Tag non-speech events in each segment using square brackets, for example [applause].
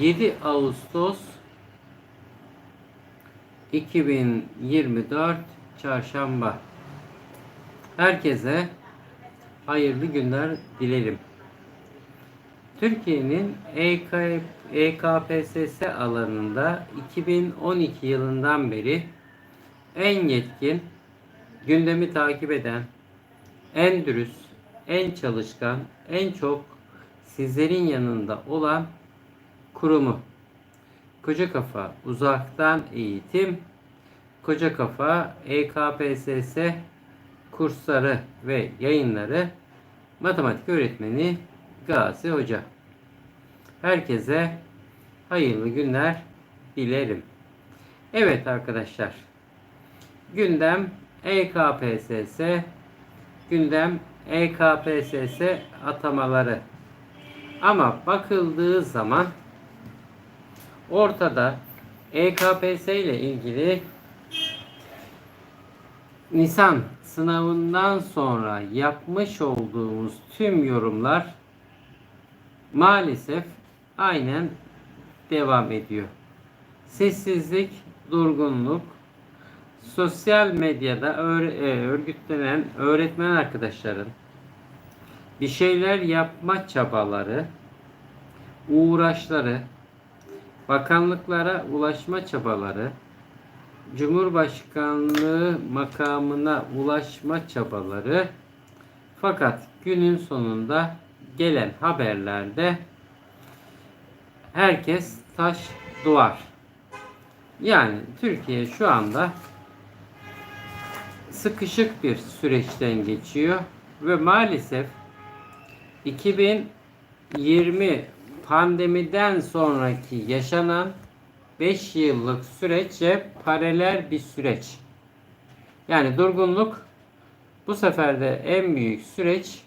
7 Ağustos 2024 Çarşamba. Herkese hayırlı günler dilerim. Türkiye'nin EK, EKPSS alanında 2012 yılından beri en yetkin, gündemi takip eden, en dürüst, en çalışkan, en çok sizlerin yanında olan kurumu. Koca Kafa Uzaktan Eğitim, Koca Kafa EKPSS kursları ve yayınları matematik öğretmeni Gazi Hoca. Herkese hayırlı günler dilerim. Evet arkadaşlar. Gündem EKPSS, gündem EKPSS atamaları. Ama bakıldığı zaman ortada EKPS ile ilgili Nisan sınavından sonra yapmış olduğumuz tüm yorumlar maalesef aynen devam ediyor. Sessizlik, durgunluk, sosyal medyada e, örgütlenen öğretmen arkadaşların bir şeyler yapma çabaları, uğraşları, bakanlıklara ulaşma çabaları, Cumhurbaşkanlığı makamına ulaşma çabaları fakat günün sonunda gelen haberlerde herkes taş duvar. Yani Türkiye şu anda sıkışık bir süreçten geçiyor ve maalesef 2020 pandemiden sonraki yaşanan 5 yıllık süreçe paralel bir süreç. Yani durgunluk bu sefer de en büyük süreç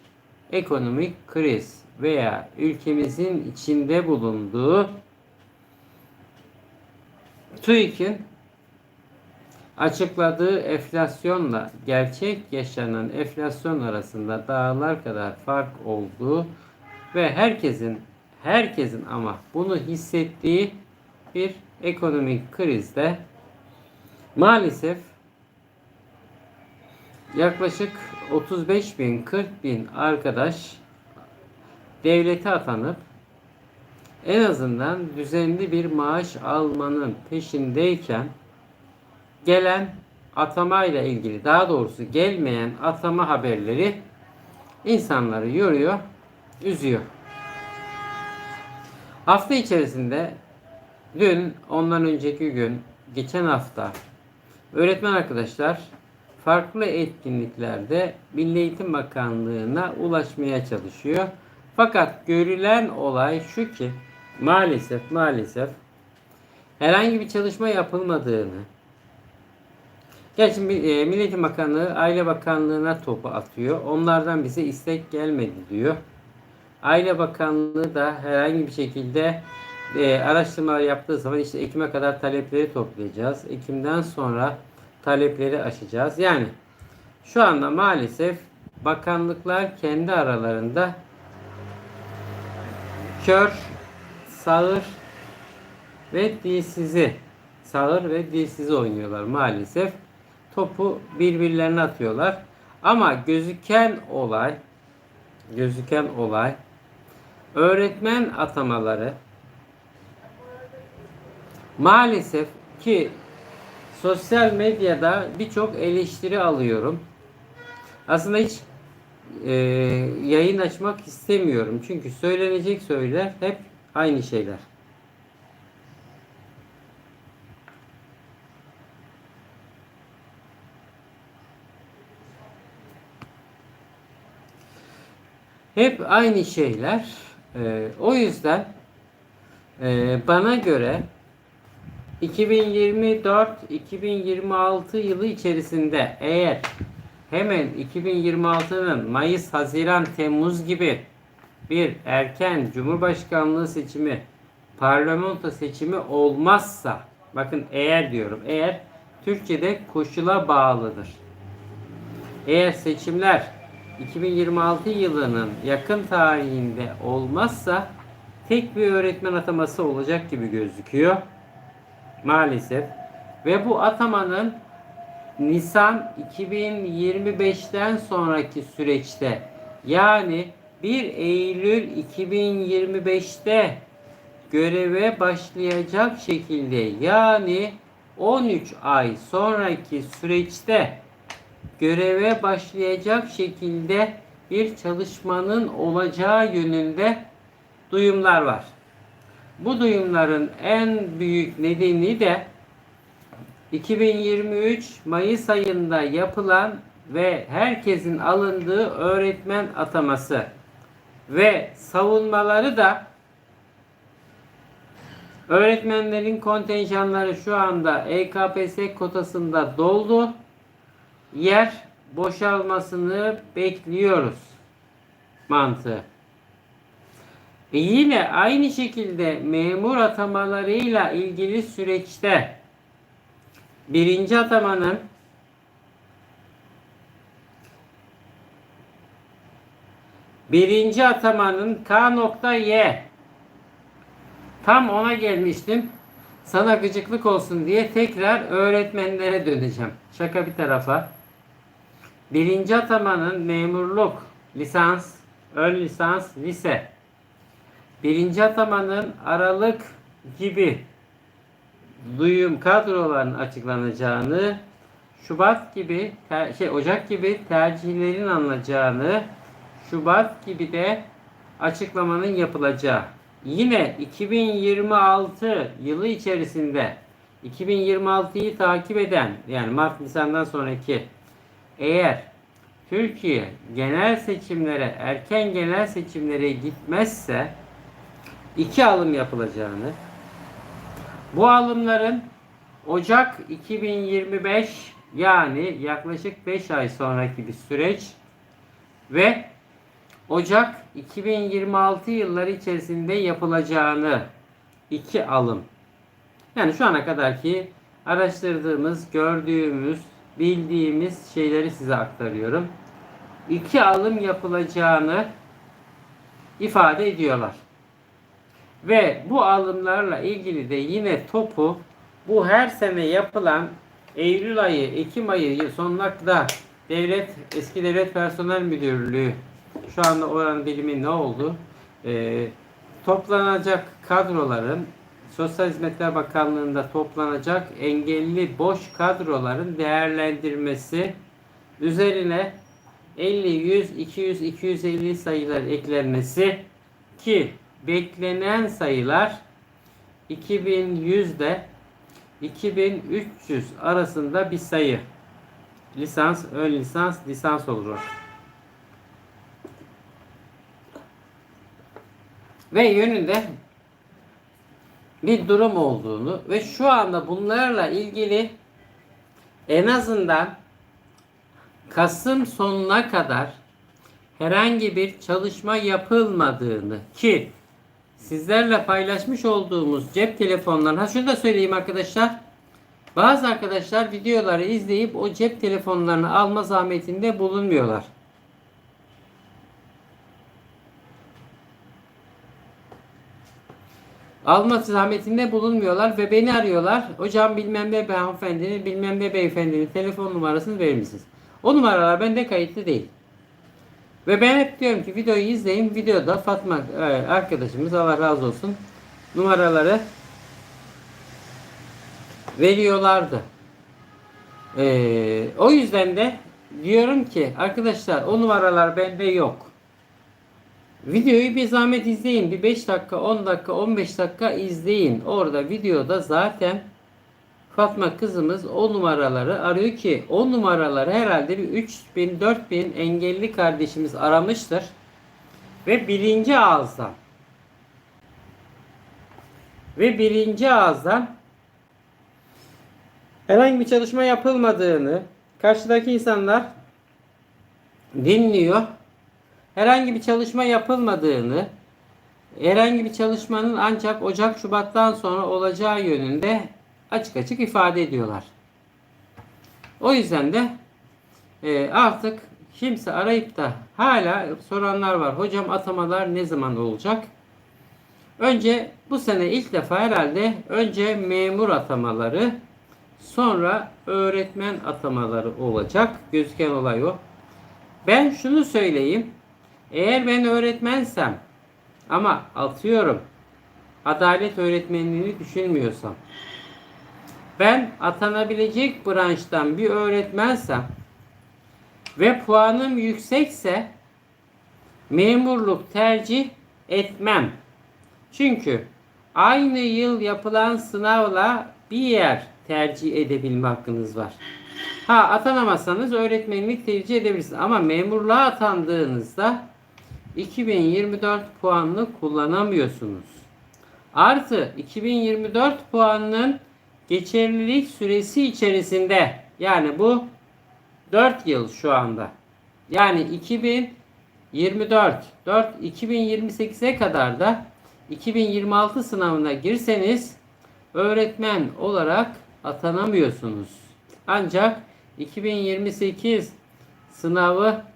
ekonomik kriz veya ülkemizin içinde bulunduğu TÜİK'in açıkladığı enflasyonla gerçek yaşanan enflasyon arasında dağlar kadar fark olduğu ve herkesin herkesin ama bunu hissettiği bir ekonomik krizde maalesef yaklaşık 35 bin 40 bin arkadaş devlete atanıp en azından düzenli bir maaş almanın peşindeyken gelen atamayla ilgili daha doğrusu gelmeyen atama haberleri insanları yoruyor, üzüyor. Hafta içerisinde dün, ondan önceki gün, geçen hafta öğretmen arkadaşlar farklı etkinliklerde Milli Eğitim Bakanlığı'na ulaşmaya çalışıyor. Fakat görülen olay şu ki maalesef maalesef herhangi bir çalışma yapılmadığını Gerçi e, Milli Eğitim Bakanlığı Aile Bakanlığı'na topu atıyor. Onlardan bize istek gelmedi diyor. Aile Bakanlığı da herhangi bir şekilde e, araştırmalar yaptığı zaman işte Ekim'e kadar talepleri toplayacağız. Ekim'den sonra talepleri aşacağız. Yani şu anda maalesef bakanlıklar kendi aralarında kör, sağır ve dilsizi sağır ve dilsizi oynuyorlar maalesef. Topu birbirlerine atıyorlar. Ama gözüken olay gözüken olay öğretmen atamaları maalesef ki sosyal medyada birçok eleştiri alıyorum. Aslında hiç e, yayın açmak istemiyorum. Çünkü söylenecek söyler hep aynı şeyler. Hep aynı şeyler. Ee, o yüzden e, bana göre 2024-2026 yılı içerisinde eğer hemen 2026'nın Mayıs, Haziran, Temmuz gibi bir erken Cumhurbaşkanlığı seçimi, parlamento seçimi olmazsa, bakın eğer diyorum, eğer Türkçe'de koşula bağlıdır. Eğer seçimler 2026 yılının yakın tarihinde olmazsa tek bir öğretmen ataması olacak gibi gözüküyor. Maalesef. Ve bu atamanın Nisan 2025'ten sonraki süreçte yani 1 Eylül 2025'te göreve başlayacak şekilde yani 13 ay sonraki süreçte göreve başlayacak şekilde bir çalışmanın olacağı yönünde duyumlar var. Bu duyumların en büyük nedeni de 2023 Mayıs ayında yapılan ve herkesin alındığı öğretmen ataması ve savunmaları da öğretmenlerin kontenjanları şu anda EKPS kotasında doldu. Yer boşalmasını bekliyoruz mantığı. E yine aynı şekilde memur atamalarıyla ilgili süreçte birinci atamanın birinci atamanın K nokta Y tam ona gelmiştim. Sana gıcıklık olsun diye tekrar öğretmenlere döneceğim. Şaka bir tarafa. Birinci atamanın memurluk, lisans, ön lisans, lise. Birinci atamanın Aralık gibi duyum kadroların açıklanacağını, Şubat gibi, şey Ocak gibi tercihlerin alınacağını, Şubat gibi de açıklamanın yapılacağı. Yine 2026 yılı içerisinde 2026'yı takip eden yani Mart Nisan'dan sonraki eğer Türkiye genel seçimlere erken genel seçimlere gitmezse iki alım yapılacağını bu alımların Ocak 2025 yani yaklaşık 5 ay sonraki bir süreç ve Ocak 2026 yılları içerisinde yapılacağını iki alım. Yani şu ana kadarki araştırdığımız, gördüğümüz, bildiğimiz şeyleri size aktarıyorum. İki alım yapılacağını ifade ediyorlar. Ve bu alımlarla ilgili de yine topu bu her sene yapılan Eylül ayı, Ekim ayı sonuna kadar devlet, eski devlet personel müdürlüğü şu anda oranın bilimi ne oldu? Ee, toplanacak kadroların Sosyal Hizmetler Bakanlığı'nda toplanacak engelli boş kadroların değerlendirmesi üzerine 50, 100, 200, 250 sayılar eklenmesi ki beklenen sayılar 2100'de 2300 arasında bir sayı. Lisans, ön lisans, lisans olur. Ve yönünde bir durum olduğunu ve şu anda bunlarla ilgili en azından Kasım sonuna kadar herhangi bir çalışma yapılmadığını ki sizlerle paylaşmış olduğumuz cep telefonlarına şunu da söyleyeyim arkadaşlar. Bazı arkadaşlar videoları izleyip o cep telefonlarını alma zahmetinde bulunmuyorlar. Alma zahmetinde bulunmuyorlar ve beni arıyorlar. Hocam bilmem ne hanımefendinin bilmem ne beyefendinin telefon numarasını verir misiniz? O numaralar bende kayıtlı değil. Ve ben hep diyorum ki videoyu izleyin. Videoda Fatma e, arkadaşımız Allah razı olsun numaraları veriyorlardı. Ee, o yüzden de diyorum ki arkadaşlar o numaralar bende yok. Videoyu bir zahmet izleyin. Bir 5 dakika, 10 dakika, 15 dakika izleyin. Orada videoda zaten Fatma kızımız o numaraları arıyor ki o numaraları herhalde bir 3000 4000 engelli kardeşimiz aramıştır. Ve birinci ağızdan ve birinci ağızdan herhangi bir çalışma yapılmadığını karşıdaki insanlar dinliyor herhangi bir çalışma yapılmadığını, herhangi bir çalışmanın ancak Ocak Şubat'tan sonra olacağı yönünde açık açık ifade ediyorlar. O yüzden de e, artık kimse arayıp da hala soranlar var. Hocam atamalar ne zaman olacak? Önce bu sene ilk defa herhalde önce memur atamaları sonra öğretmen atamaları olacak. Gözüken olay o. Ben şunu söyleyeyim. Eğer ben öğretmensem ama atıyorum adalet öğretmenliğini düşünmüyorsam ben atanabilecek branştan bir öğretmensem ve puanım yüksekse memurluk tercih etmem. Çünkü aynı yıl yapılan sınavla bir yer tercih edebilme hakkınız var. Ha atanamazsanız öğretmenlik tercih edebilirsiniz. Ama memurluğa atandığınızda 2024 puanını kullanamıyorsunuz. Artı 2024 puanının geçerlilik süresi içerisinde yani bu 4 yıl şu anda. Yani 2024 4 2028'e kadar da 2026 sınavına girseniz öğretmen olarak atanamıyorsunuz. Ancak 2028 sınavı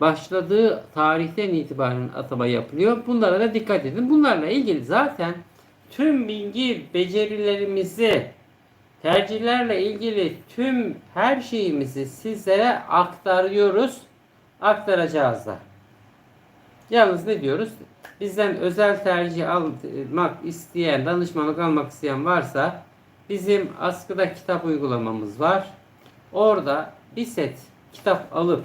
başladığı tarihten itibaren atama yapılıyor. Bunlara da dikkat edin. Bunlarla ilgili zaten tüm bilgi becerilerimizi tercihlerle ilgili tüm her şeyimizi sizlere aktarıyoruz. Aktaracağız da. Yalnız ne diyoruz? Bizden özel tercih almak isteyen, danışmanlık almak isteyen varsa bizim askıda kitap uygulamamız var. Orada bir set kitap alıp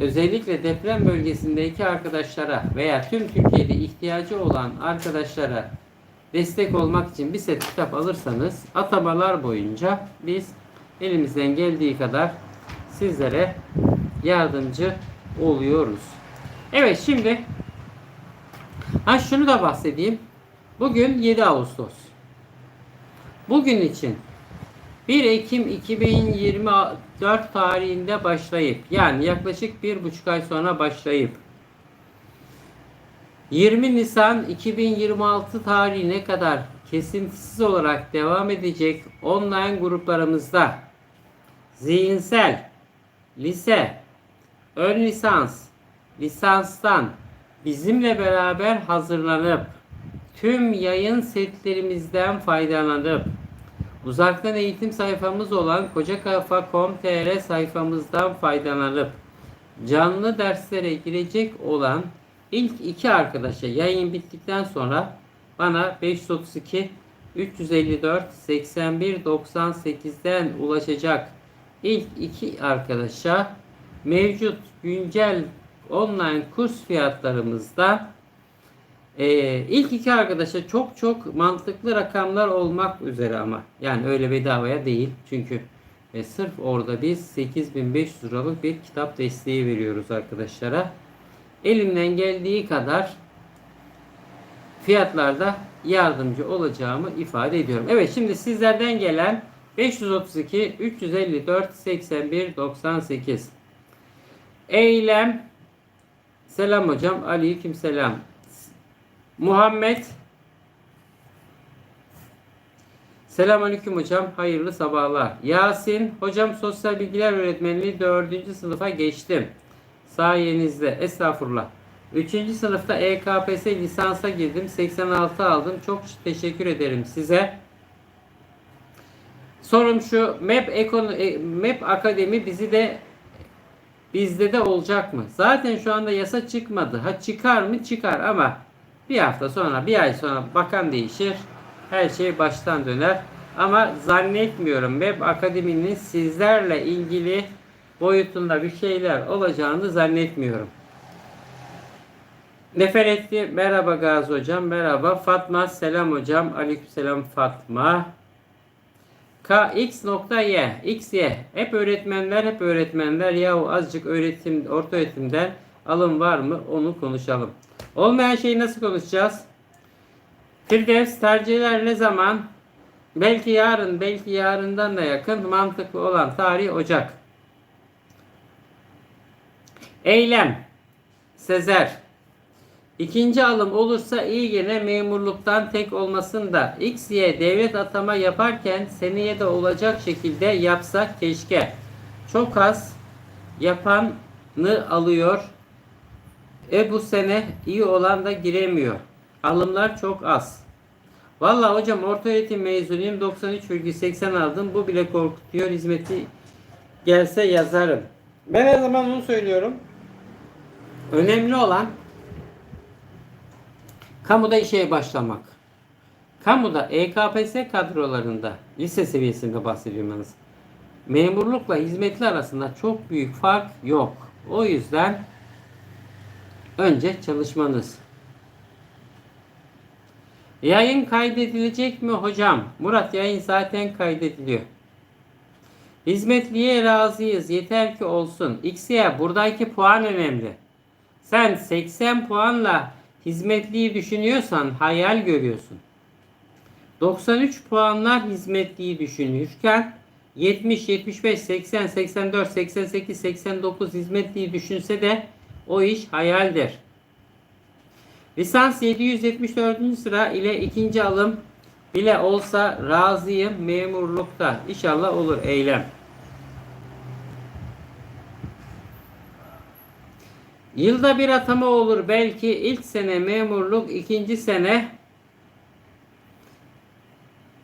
özellikle deprem bölgesindeki arkadaşlara veya tüm Türkiye'de ihtiyacı olan arkadaşlara destek olmak için bir set kitap alırsanız atamalar boyunca biz elimizden geldiği kadar sizlere yardımcı oluyoruz. Evet şimdi ha şunu da bahsedeyim. Bugün 7 Ağustos. Bugün için 1 Ekim 2024 tarihinde başlayıp yani yaklaşık bir buçuk ay sonra başlayıp 20 Nisan 2026 tarihine kadar kesintisiz olarak devam edecek online gruplarımızda zihinsel, lise, ön lisans, lisanstan bizimle beraber hazırlanıp tüm yayın setlerimizden faydalanıp uzaktan eğitim sayfamız olan kocakafa.com.tr sayfamızdan faydalanıp canlı derslere girecek olan ilk iki arkadaşa yayın bittikten sonra bana 532 354 81 98'den ulaşacak ilk iki arkadaşa mevcut güncel online kurs fiyatlarımızda e, ilk iki arkadaşa çok çok mantıklı rakamlar olmak üzere ama yani öyle bedavaya değil çünkü e, sırf orada biz 8500 liralık bir kitap desteği veriyoruz arkadaşlara. Elimden geldiği kadar fiyatlarda yardımcı olacağımı ifade ediyorum. Evet şimdi sizlerden gelen 532 354 81 98 Eylem Selam hocam. Aleyküm selam. Muhammed Selam aleyküm hocam. Hayırlı sabahlar. Yasin hocam sosyal bilgiler öğretmenliği 4. sınıfa geçtim. Sayenizde. Estağfurullah. 3. sınıfta EKPS lisansa girdim. 86 aldım. Çok teşekkür ederim size. Sorum şu. MEP, Ekon e, MEP Akademi bizi de bizde de olacak mı? Zaten şu anda yasa çıkmadı. Ha çıkar mı? Çıkar ama bir hafta sonra, bir ay sonra bakan değişir. Her şey baştan döner. Ama zannetmiyorum Web Akademi'nin sizlerle ilgili boyutunda bir şeyler olacağını zannetmiyorum. Neferetli merhaba Gazi hocam merhaba Fatma selam hocam aleykümselam Fatma KX nokta Y X Y hep öğretmenler hep öğretmenler yahu azıcık öğretim orta öğretimden alım var mı onu konuşalım. Olmayan şeyi nasıl konuşacağız? Firdevs tercihler ne zaman? Belki yarın, belki yarından da yakın mantıklı olan tarih Ocak. Eylem. Sezer. İkinci alım olursa iyi gene memurluktan tek olmasın da X, Y devlet atama yaparken seneye de olacak şekilde yapsak keşke. Çok az yapanı alıyor. E bu sene iyi olan da giremiyor. Alımlar çok az. Vallahi hocam orta öğretim mezunuyum 93,80 aldım. Bu bile korkutuyor. Hizmeti gelse yazarım. Ben her zaman onu söylüyorum. Önemli olan kamuda işe başlamak. Kamuda EKPS kadrolarında lise seviyesinde bahsediyorum. Memurlukla hizmetli arasında çok büyük fark yok. O yüzden önce çalışmanız. Yayın kaydedilecek mi hocam? Murat yayın zaten kaydediliyor. Hizmetliye razıyız. Yeter ki olsun. X'ye buradaki puan önemli. Sen 80 puanla hizmetliyi düşünüyorsan hayal görüyorsun. 93 puanlar hizmetliyi düşünürken 70, 75, 80, 84, 88, 89 hizmetliyi düşünse de o iş hayaldir. Lisans 774. sıra ile ikinci alım bile olsa razıyım memurlukta. İnşallah olur eylem. Yılda bir atama olur belki ilk sene memurluk, ikinci sene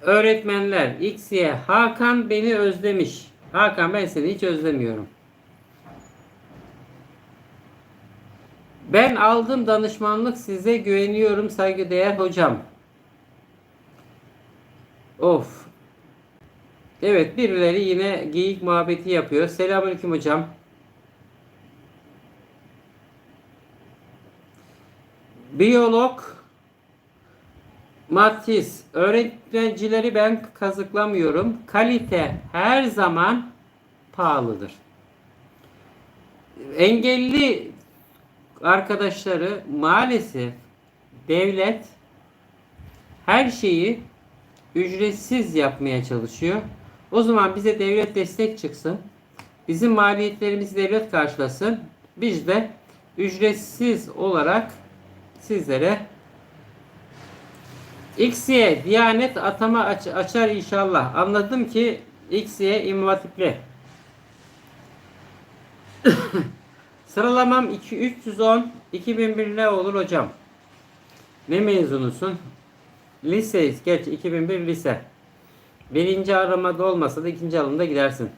öğretmenler. X'ye Hakan beni özlemiş. Hakan ben seni hiç özlemiyorum. Ben aldım danışmanlık size güveniyorum saygıdeğer hocam. Of. Evet birileri yine geyik muhabbeti yapıyor. Selamünaleyküm hocam. Biyolog Matiz. Öğrencileri ben kazıklamıyorum. Kalite her zaman pahalıdır. Engelli arkadaşları maalesef devlet her şeyi ücretsiz yapmaya çalışıyor. O zaman bize devlet destek çıksın. Bizim maliyetlerimizi devlet karşılasın. Biz de ücretsiz olarak sizlere X'ye Diyanet atama aç, açar inşallah. Anladım ki X'ye İmam. [coughs] Sıralamam 2 310 2001 ne olur hocam? Ne mezunusun? Liseyiz. Geç 2001 lise. Birinci aramada olmasa da ikinci alımda gidersin.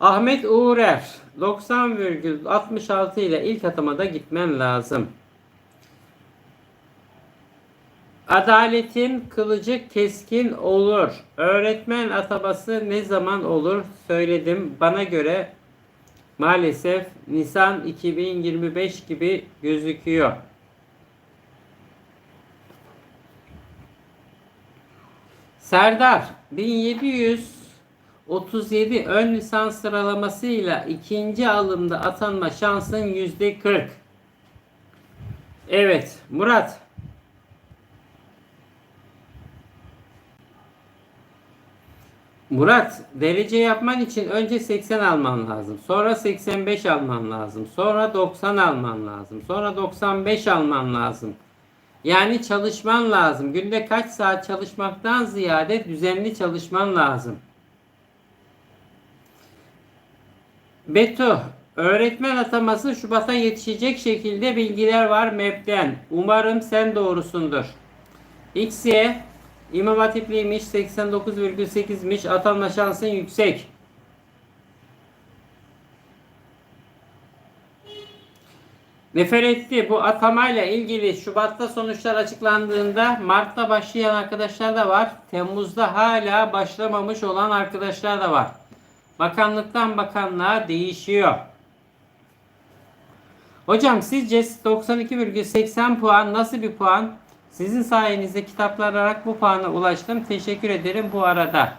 Ahmet Uğrer 90,66 ile ilk atamada gitmen lazım. Adaletin kılıcı keskin olur. Öğretmen ataması ne zaman olur? Söyledim. Bana göre maalesef Nisan 2025 gibi gözüküyor. Serdar 1737 ön lisans sıralamasıyla ikinci alımda atanma şansın yüzde 40. Evet Murat Murat, derece yapman için önce 80 alman lazım. Sonra 85 alman lazım. Sonra 90 alman lazım. Sonra 95 alman lazım. Yani çalışman lazım. Günde kaç saat çalışmaktan ziyade düzenli çalışman lazım. Beto, öğretmen ataması Şubat'a yetişecek şekilde bilgiler var MEP'ten. Umarım sen doğrusundur. X'ye İmam Hatipliymiş 89,8'miş. Atanma şansın yüksek. Neferetti bu atamayla ilgili Şubat'ta sonuçlar açıklandığında Mart'ta başlayan arkadaşlar da var. Temmuz'da hala başlamamış olan arkadaşlar da var. Bakanlıktan bakanlığa değişiyor. Hocam sizce 92,80 puan nasıl bir puan? Sizin sayenizde kitaplar ararak bu puana ulaştım. Teşekkür ederim bu arada.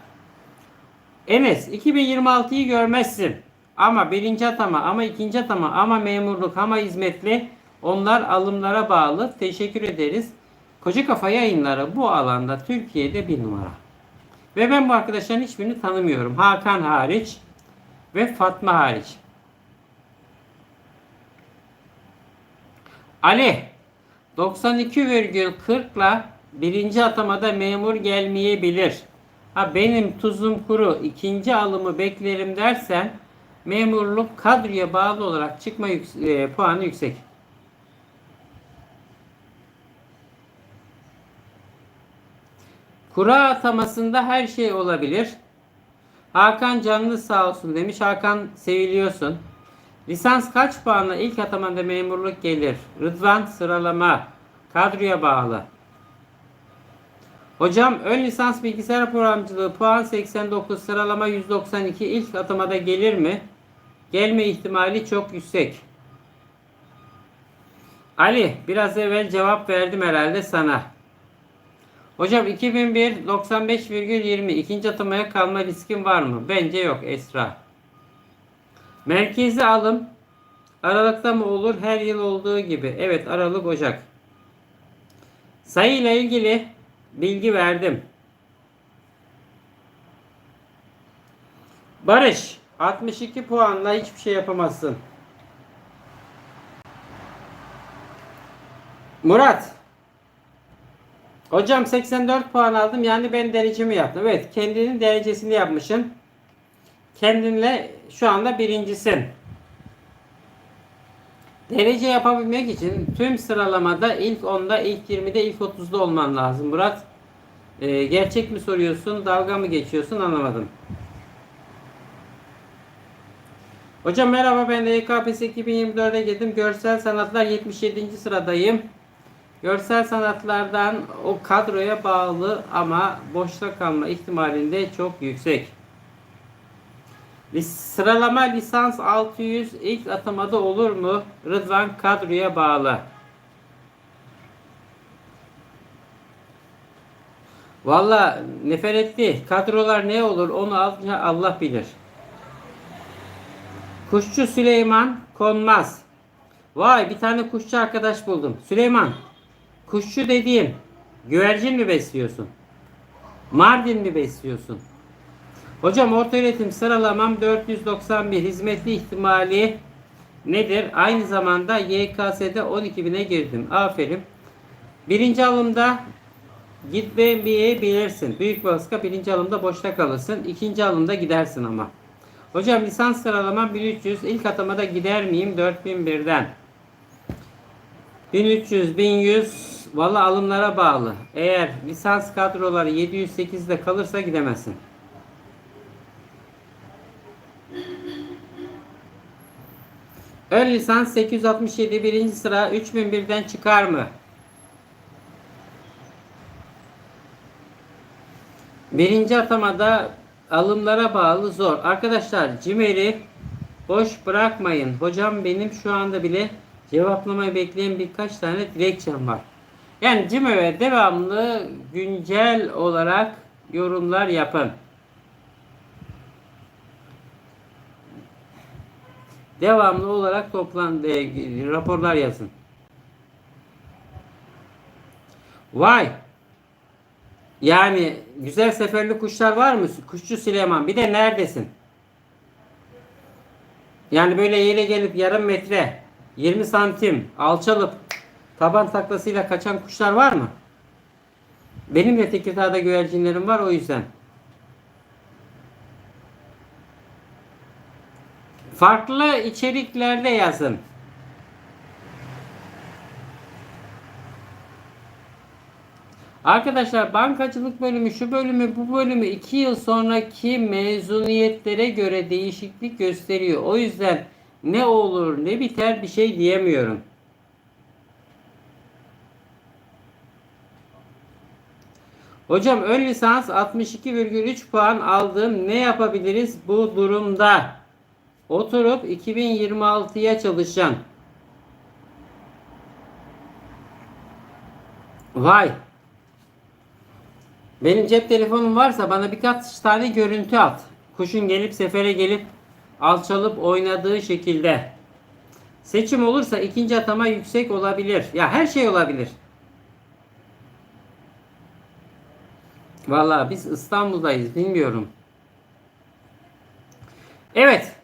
Enes 2026'yı görmezsin. Ama birinci atama ama ikinci atama ama memurluk ama hizmetli onlar alımlara bağlı. Teşekkür ederiz. Koca Kafa yayınları bu alanda Türkiye'de bir numara. Ve ben bu arkadaşların hiçbirini tanımıyorum. Hakan hariç ve Fatma hariç. Ali 92,40 ile birinci atamada memur gelmeyebilir. Ha benim tuzum kuru ikinci alımı beklerim dersen memurluk kadroya bağlı olarak çıkma yük- e, puanı yüksek. Kura atamasında her şey olabilir. Hakan canlı sağ olsun demiş. Hakan seviliyorsun. Lisans kaç puanla ilk atamanda memurluk gelir? Rıdvan sıralama. Kadroya bağlı. Hocam ön lisans bilgisayar programcılığı puan 89 sıralama 192 ilk atamada gelir mi? Gelme ihtimali çok yüksek. Ali biraz evvel cevap verdim herhalde sana. Hocam 2001 95,20 ikinci atamaya kalma riskin var mı? Bence yok Esra. Merkezi alım Aralıkta mı olur? Her yıl olduğu gibi. Evet Aralık Ocak. Sayı ile ilgili bilgi verdim. Barış 62 puanla hiçbir şey yapamazsın. Murat Hocam 84 puan aldım yani ben derecemi yaptım. Evet kendinin derecesini yapmışsın. Kendinle şu anda birincisin. Derece yapabilmek için tüm sıralamada ilk 10'da, ilk 20'de, ilk 30'da olman lazım Murat. Ee, gerçek mi soruyorsun, dalga mı geçiyorsun anlamadım. Hocam merhaba ben YKPS 2024'e girdim. Görsel sanatlar 77. sıradayım. Görsel sanatlardan o kadroya bağlı ama boşta kalma ihtimalinde çok yüksek. Sıralama lisans 600 ilk atamada olur mu? Rıdvan kadroya bağlı. Valla neferetli kadrolar ne olur onu Allah bilir. Kuşçu Süleyman konmaz. Vay bir tane kuşçu arkadaş buldum. Süleyman kuşçu dediğin güvercin mi besliyorsun? Mardin mi besliyorsun? Hocam ortaöğretim sıralamam 491 hizmetli ihtimali nedir? Aynı zamanda YKS'de 12 bine girdim. Aferin. Birinci alımda gitmeyebilirsin. Büyük baskı birinci alımda boşta kalırsın. İkinci alımda gidersin ama. Hocam lisans sıralamam 1300. İlk atamada gider miyim 4001'den? 1300, 1100 valla alımlara bağlı. Eğer lisans kadroları 708'de kalırsa gidemezsin. Ön lisans 867 birinci sıra 3001'den çıkar mı? Birinci atamada alımlara bağlı zor. Arkadaşlar CİMER'i boş bırakmayın. Hocam benim şu anda bile cevaplamayı bekleyen birkaç tane dilekçem var. Yani CİMER'e devamlı güncel olarak yorumlar yapın. Devamlı olarak toplan e, raporlar yazın. Vay. Yani güzel seferli kuşlar var mı? Kuşçu Süleyman. Bir de neredesin? Yani böyle yere gelip yarım metre, 20 santim alçalıp taban taklasıyla kaçan kuşlar var mı? Benim de Tekirdağ'da güvercinlerim var o yüzden. Farklı içeriklerde yazın. Arkadaşlar bankacılık bölümü şu bölümü bu bölümü 2 yıl sonraki mezuniyetlere göre değişiklik gösteriyor. O yüzden ne olur ne biter bir şey diyemiyorum. Hocam ön lisans 62,3 puan aldım. Ne yapabiliriz bu durumda? Oturup 2026'ya çalışan. Vay. Benim cep telefonum varsa bana birkaç tane görüntü at. Kuşun gelip sefere gelip alçalıp oynadığı şekilde. Seçim olursa ikinci atama yüksek olabilir. Ya her şey olabilir. Vallahi biz İstanbul'dayız bilmiyorum. Evet.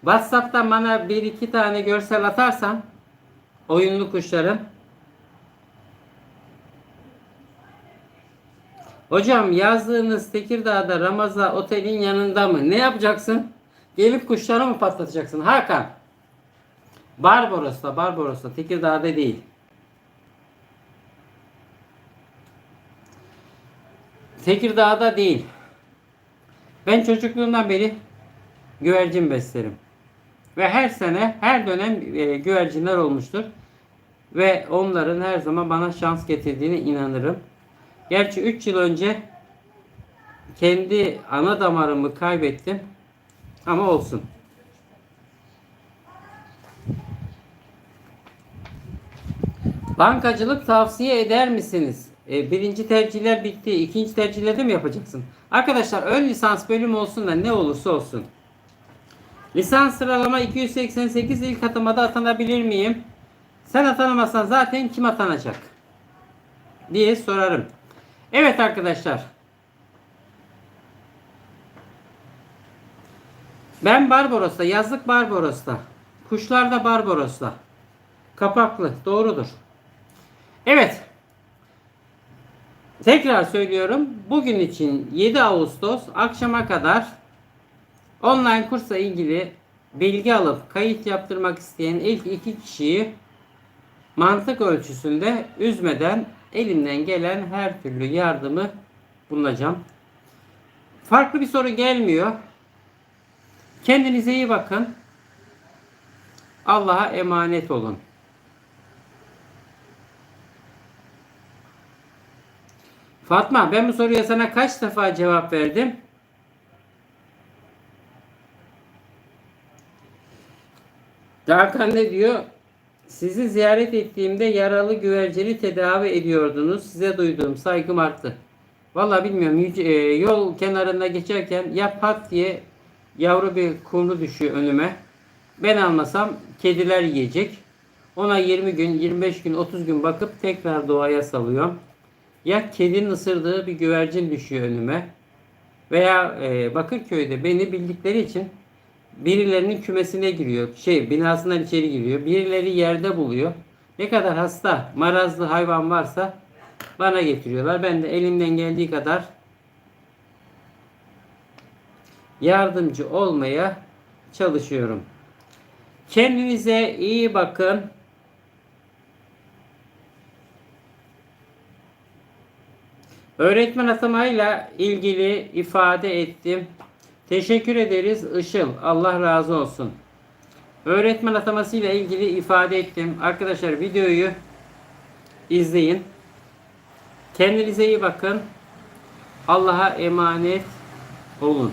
WhatsApp'tan bana bir iki tane görsel atarsan oyunlu kuşların Hocam yazdığınız Tekirdağ'da Ramaza Otel'in yanında mı? Ne yapacaksın? Gelip kuşları mı patlatacaksın Hakan? Barbaros'ta, Barbaros'ta, Tekirdağ'da değil. Tekirdağ'da değil. Ben çocukluğumdan beri güvercin beslerim. Ve her sene, her dönem e, güvercinler olmuştur. Ve onların her zaman bana şans getirdiğine inanırım. Gerçi 3 yıl önce kendi ana damarımı kaybettim. Ama olsun. Bankacılık tavsiye eder misiniz? E, birinci tercihler bitti. İkinci tercihlerde mi yapacaksın? Arkadaşlar ön lisans bölümü olsun da ne olursa olsun. Lisans sıralama 288 ilk atamada atanabilir miyim? Sen atanamazsan zaten kim atanacak? Diye sorarım. Evet arkadaşlar. Ben Barbaros'ta, yazlık Barbaros'ta. Kuşlarda Barbaros'ta. Kapaklı, doğrudur. Evet. Tekrar söylüyorum. Bugün için 7 Ağustos akşama kadar online kursla ilgili bilgi alıp kayıt yaptırmak isteyen ilk iki kişiyi mantık ölçüsünde üzmeden elimden gelen her türlü yardımı bulunacağım. Farklı bir soru gelmiyor. Kendinize iyi bakın. Allah'a emanet olun. Fatma ben bu soruya sana kaç defa cevap verdim? Hakan ne diyor? Sizi ziyaret ettiğimde yaralı güvercini tedavi ediyordunuz. Size duyduğum saygım arttı. Vallahi bilmiyorum. e, yol kenarında geçerken ya pat diye yavru bir kumru düşüyor önüme. Ben almasam kediler yiyecek. Ona 20 gün, 25 gün, 30 gün bakıp tekrar doğaya salıyorum. Ya kedinin ısırdığı bir güvercin düşüyor önüme. Veya e, Bakırköy'de beni bildikleri için birilerinin kümesine giriyor. Şey binasından içeri giriyor. Birileri yerde buluyor. Ne kadar hasta, marazlı hayvan varsa bana getiriyorlar. Ben de elimden geldiği kadar yardımcı olmaya çalışıyorum. Kendinize iyi bakın. Öğretmen atamayla ilgili ifade ettim. Teşekkür ederiz Işıl. Allah razı olsun. Öğretmen atamasıyla ilgili ifade ettim. Arkadaşlar videoyu izleyin. Kendinize iyi bakın. Allah'a emanet olun.